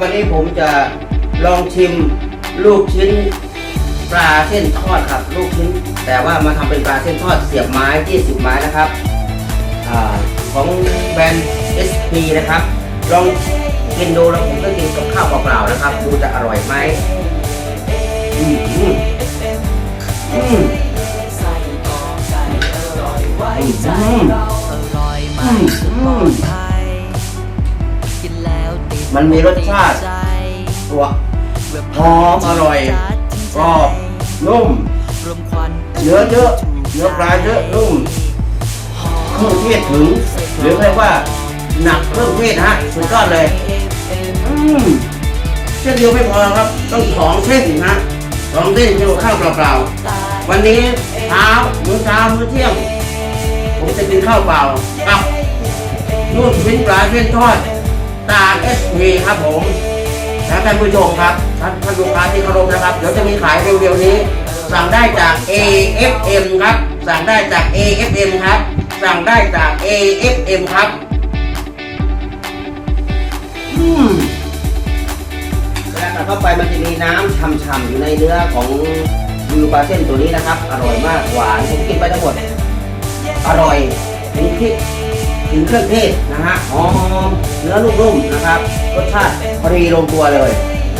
วันนี้ผมจะลองชิมลูกชิ้นปลาเส้นทอดครับ ลูกชิ้น แต่ว่ามาทำเป็นปลาเส้นทอดเสียบไม้20ไม้นะครับอของแบรนด์ SP นะครับ ลองกินดูแล้วผมก็กินกับข้าวเปล่าๆนะครับ ดูจะอร่อยไหมอืมอืมอืมอืมอร่อยไม่ มันมีรสชาติตัวหอมอร่อยกรอบนุ่มเนื้อเยอะเนื้อปลาเยอะนุ่มเครื่องเทศถึง หรือเรียกว่าหนักเครื่องเทศฮะสุดยอดเลยอืมเส้นเดียวไม่พอครับ ต้องสองเส้นนะสองเส้นเกี่ยวข้าวเปล่าๆวันนี้เช้ามื้อเช้ามื้อเที่ยงผมจะกินข้าวเปล่ากับลูกชิ้นปลาเส้นทอด ตาเอสพีครับผมและท่านผู้ชมครับท่านท่านลูกค้าที่เคารพนะครับ เดี๋ยวจะมีขายเร็วๆนี้ สั่งได้จาก AFM ครับ สั่งได้จาก AFM ครับ สั่งได้จาก AFM ครับอืมเวลาตัดเข้าไปมันจะมีน้ำช่ำๆอยู่ในเนื้อของวิวปลาเส้นตัวนี้นะครับ อร่อยมากหวานผมกินไปทั้งหมด อร่อยถึงพริก ถึงเครื่องเทศนะฮะหอมเนื้อนุ่มๆนะครับรสชาติพอดีลงตัวเลย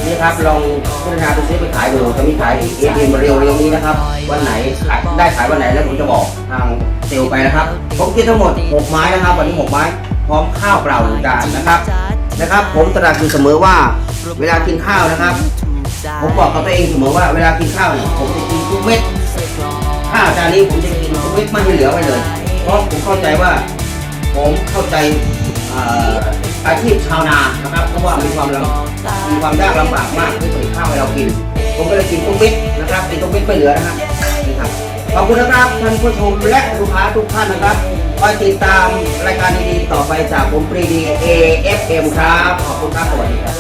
นี่ครับลองพัฒนาไปซื้อไปขายดูจะมีขายเอทีเอ็มเร็วๆนี้นะครับ วันไหนขายได้ขายวันไหนแล้วผมจะบอกทางเซลล์ไปนะครับผมกินทั้งหมด 6 ไม้นะครับ วันนี้ 6 ไม้พร้อมข้าวเปล่าหนึ่งจานนะครับนะครับ ผมตระหนักอยู่เสมอว่า เวลากินข้าวนะครับ ผมบอกกับตัวเองเสมอว่าเวลากินข้าวเนี่ยผมจะกินทุกเม็ดข้าวจานนี้ผมจะกินทุกเม็ดไม่ให้เหลือไว้เลย เพราะผมเข้าใจว่า ผมเข้าใจเอ่ออาชีพชาวนานะครับเพราะว่ามีความลำมีความยากลำบากมากที่ผลิตข้าวให้เรากิน ผมก็เลยกินทุกเม็ดนะครับกินทุกเม็ดไม่เหลือนะฮะนี่ครับขอบคุณนะครับท่านผู้ชมและลูกค้าทุกท่านนะครับคอยติดตามรายการดีๆต่อไปจากผมปรีดี AFM ครับ ขอบคุณครับสวัสดีครับ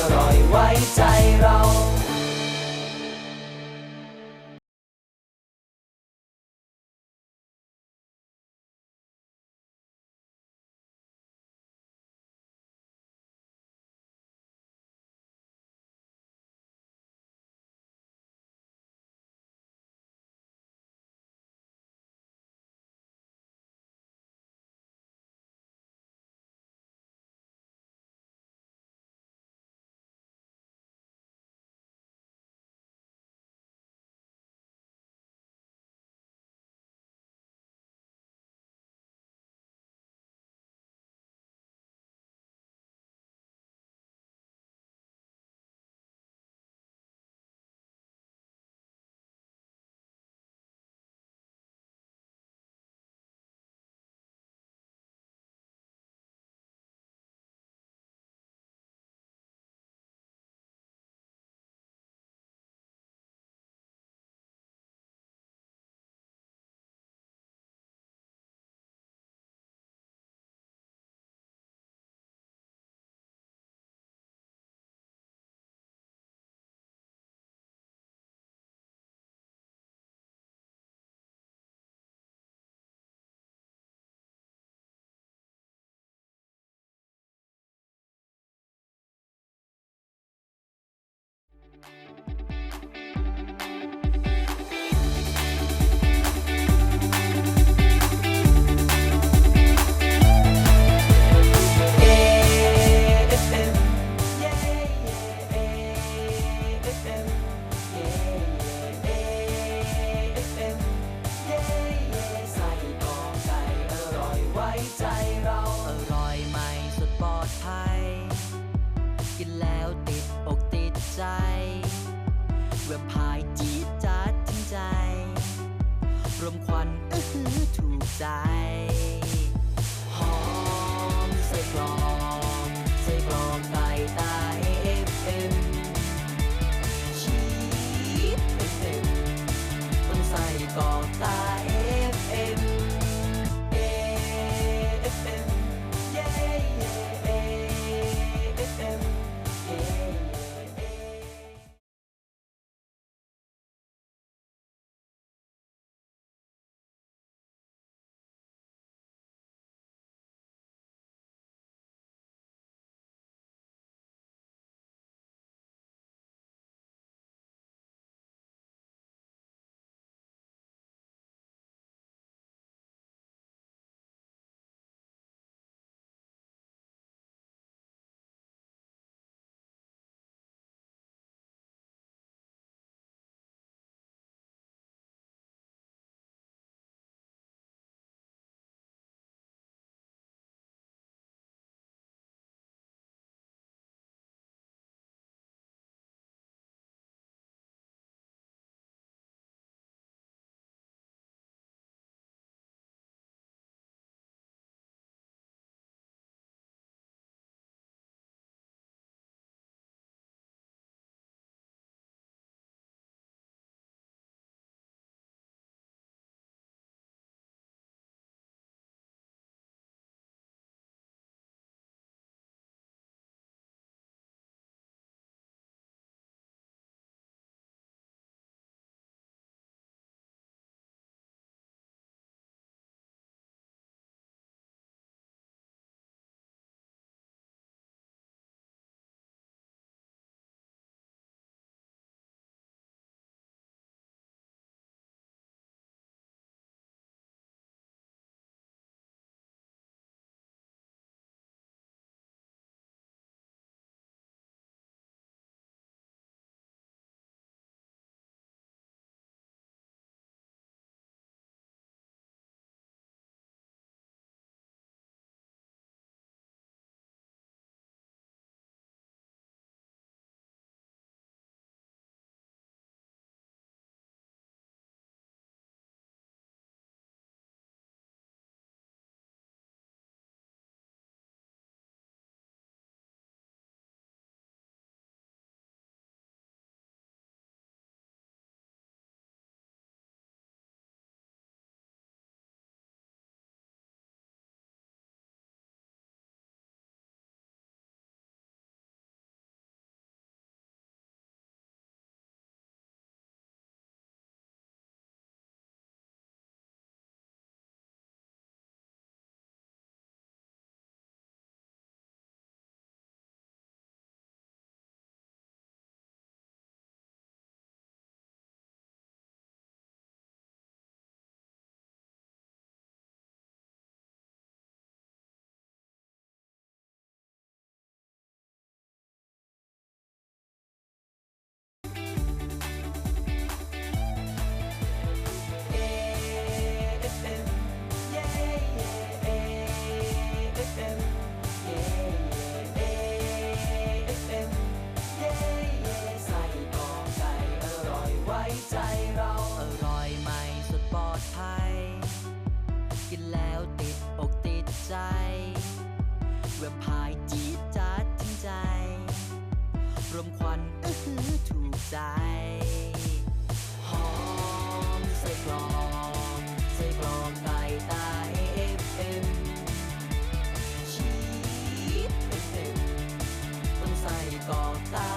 รมควันอื้อหือถูกใจ หอมใส่กรองใส่กรองไก่ตาเอฟเอ็มชีสเต็มๆต้องใส่กรอกตา หอมใส่กลองใส่กลองไก่ตายเอ็เอ็ชีสเอ็มต้องใส่กอกตา